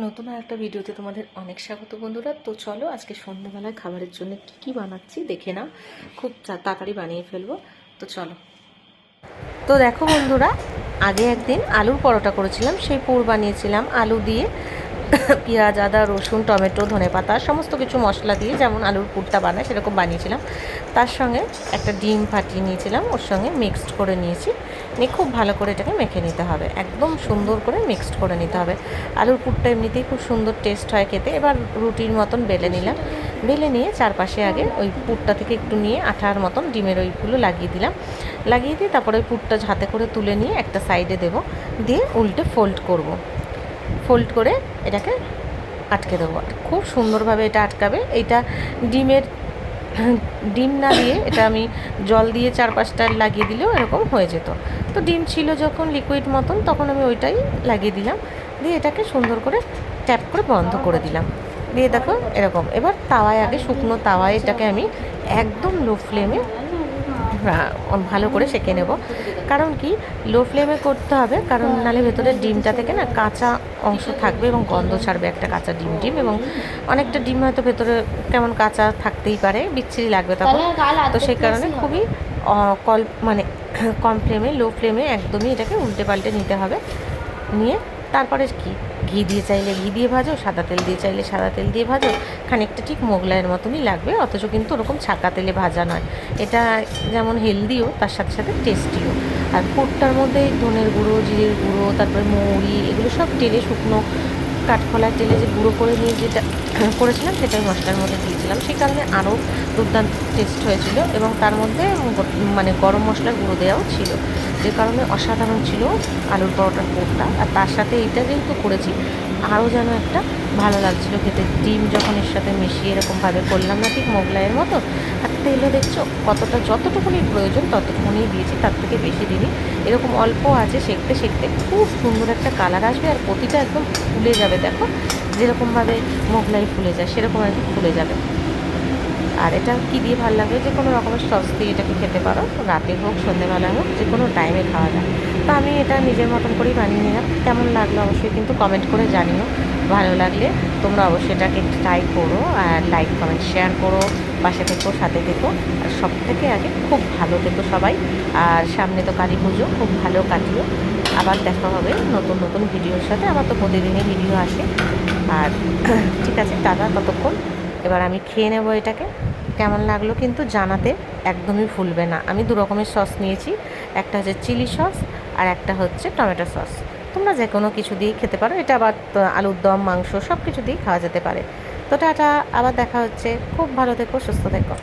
নতুন আর একটা ভিডিওতে তোমাদের অনেক স্বাগত বন্ধুরা। তো চলো আজকে সন্ধ্যাবেলায় খাবারের জন্য কি কি বানাচ্ছি দেখে নাও। খুব তাড়াতাড়ি বানিয়ে ফেলব। তো চলো। তো দেখো বন্ধুরা, আগে একদিন আলুর পরোটা করেছিলাম, সেই পুর বানিয়েছিলাম। আলু দিয়ে পেঁয়াজ, আদা, রসুন, টমেটো ধনেপাতা সমস্ত কিছু মশলা দিয়ে যেমন আলুর পুরটা বানায়, সেরকম বানিয়েছিলাম। তার সঙ্গে একটা ডিম ফাটিয়ে নিয়েছিলাম, ওর সঙ্গে মিক্সড করে নিয়েছি। নিয়ে খুব ভালো করে এটাকে মেখে নিতে হবে। একদম সুন্দর করে মিক্সড করে নিতে হবে। আলুর পুরটা এমনিতেই খুব সুন্দর টেস্ট হয় খেতে। এবার রুটির মতন বেলে নিলাম। বেলে নিয়ে চারপাশে আগে ওই পুরটা থেকে একটু নিয়ে আঠার মতন ডিমের ওইগুলো লাগিয়ে দিলাম। লাগিয়ে দিয়ে তারপরে ওই পুরটা হাতে করে তুলে নিয়ে একটা সাইডে দেবো। দিয়ে উল্টে ফোল্ড করব। ফোল্ড করে এটাকে আটকে দেবো। আর খুব সুন্দরভাবে এটা আটকাবে। এইটা ডিমের ডিম না দিয়ে এটা আমি জল দিয়ে চার পাঁচটা লাগিয়ে দিলেও এরকম হয়ে যেত। তো ডিম ছিল যখন লিকুইড মতন, তখন আমি ওইটাই লাগিয়ে দিলাম। দিয়ে এটাকে সুন্দর করে ট্যাপ করে বন্ধ করে দিলাম। দিয়ে দেখো এরকম। এবার তাওয়ায় আগে শুকনো তাওয়ায় এটাকে আমি একদম লো ফ্লেমে ভালো করে সেঁকে নেব। কারণ কি? লো ফ্লেমে করতে হবে কারণ নালে ভেতরে ডিমটা থেকে না কাঁচা অংশ থাকবে এবং গন্ধ ছাড়বে একটা কাঁচা ডিম ডিম এবং অনেকটা ডিম হয়তো ভেতরে কেমন কাঁচা থাকতেই পারে বিচ্ছিরি লাগবে তখন। তো সেই কারণে খুবই কল মানে কম ফ্লেমে লো ফ্লেমে একদমই এটাকে উল্টে পাল্টে নিতে হবে। নিয়ে তারপরে কি? ঘি দিয়ে চাইলে ঘি দিয়ে ভাজো, সাদা তেল দিয়ে চাইলে সাদা তেল দিয়ে ভাজো। খানিকটা ঠিক মোগলাইয়ের মতনই লাগবে, অথচ কিন্তু ওরকম ছাকা তেলে ভাজা নয়। এটা যেমন হেলদিও, তার সাথে সাথে টেস্টিও। আর পুরটার মধ্যে ধনের গুঁড়ো, জিরের গুঁড়ো, তারপরে মৌরি, এগুলো সব তেলে শুকনো কাঠখোলার তেলে যে গুঁড়ো করে নিয়ে যেটা করেছিলাম সেটাই মশলার মধ্যে দিয়েছিলাম। সেই কারণে আরও দুর্দান্ত টেস্ট হয়েছিল এবং তার মধ্যে মানে গরম মশলার গুঁড়ো দেওয়াও ছিল। যে কারণে অসাধারণ ছিল আলুর পরোটার পোরটা আর তার সাথে এইটা যেহেতু করেছি, আরও যেন একটা ভালো লাগছিল খেতে। ডিম যখন এর সাথে মিশিয়ে এরকমভাবে করলাম না ঠিক মোগলাইয়ের মতো, আর তেলও দেখছ কতটা যতটুকুনি প্রয়োজন ততটুকুনি দিয়েছি, তার থেকে বেশি দিনই এরকম অল্প আছে সেঁকতে সেঁকতে খুব সুন্দর একটা কালার আসবে আর প্রতিটা একদম ফুলে যাবে, দেখো। যেরকমভাবে মোগলাই ফুলে যায়, সেরকম আর কি ফুলে যাবে। আর এটা কি দিয়ে ভালো লাগবে যে কোনো রকমের সস দিয়ে এটাকে খেতে পারো। রাতে হোক সন্ধ্যেবেলা হোক, যে কোনো টাইমে খাওয়া যায়। তো আমি এটা নিজের মতন করেই বানিয়ে নিলাম। কেমন লাগল অবশ্যই কিন্তু কমেন্ট করে জানিও। ভালো লাগলে তোমরা অবশ্যই এটাকে ট্রাই করো আর লাইক কমেন্ট শেয়ার করো। পাশে থেকো, সাথে থেকো। আর সব থেকে আগে খুব ভালো থেকো সবাই। আর সামনে তো কালী পুজো, খুব ভালো কাটিও। আবার দেখা হবে নতুন নতুন ভিডিওর সাথে। আমার তো প্রতিদিনই ভিডিও আসে। আর ঠিক আছে, টাটা, ততক্ষণ। এবার আমি খেয়ে নেব এটাকে। কেমন লাগল কিন্তু জানাতে একদমই ভুলবে না। আমি দু রকমের সস নিয়েছি, একটা হচ্ছে চিলি সস আর একটা হচ্ছে টমেটো সস। তোমরা যে কোনো কিছু দিয়েই খেতে পারো, এটা আবার আলুর দম, মাংস সব কিছু দিয়েই খাওয়া যেতে পারে। তো টাটা, আবার দেখা হচ্ছে। খুব ভালো থেকো, সুস্থ থেকো।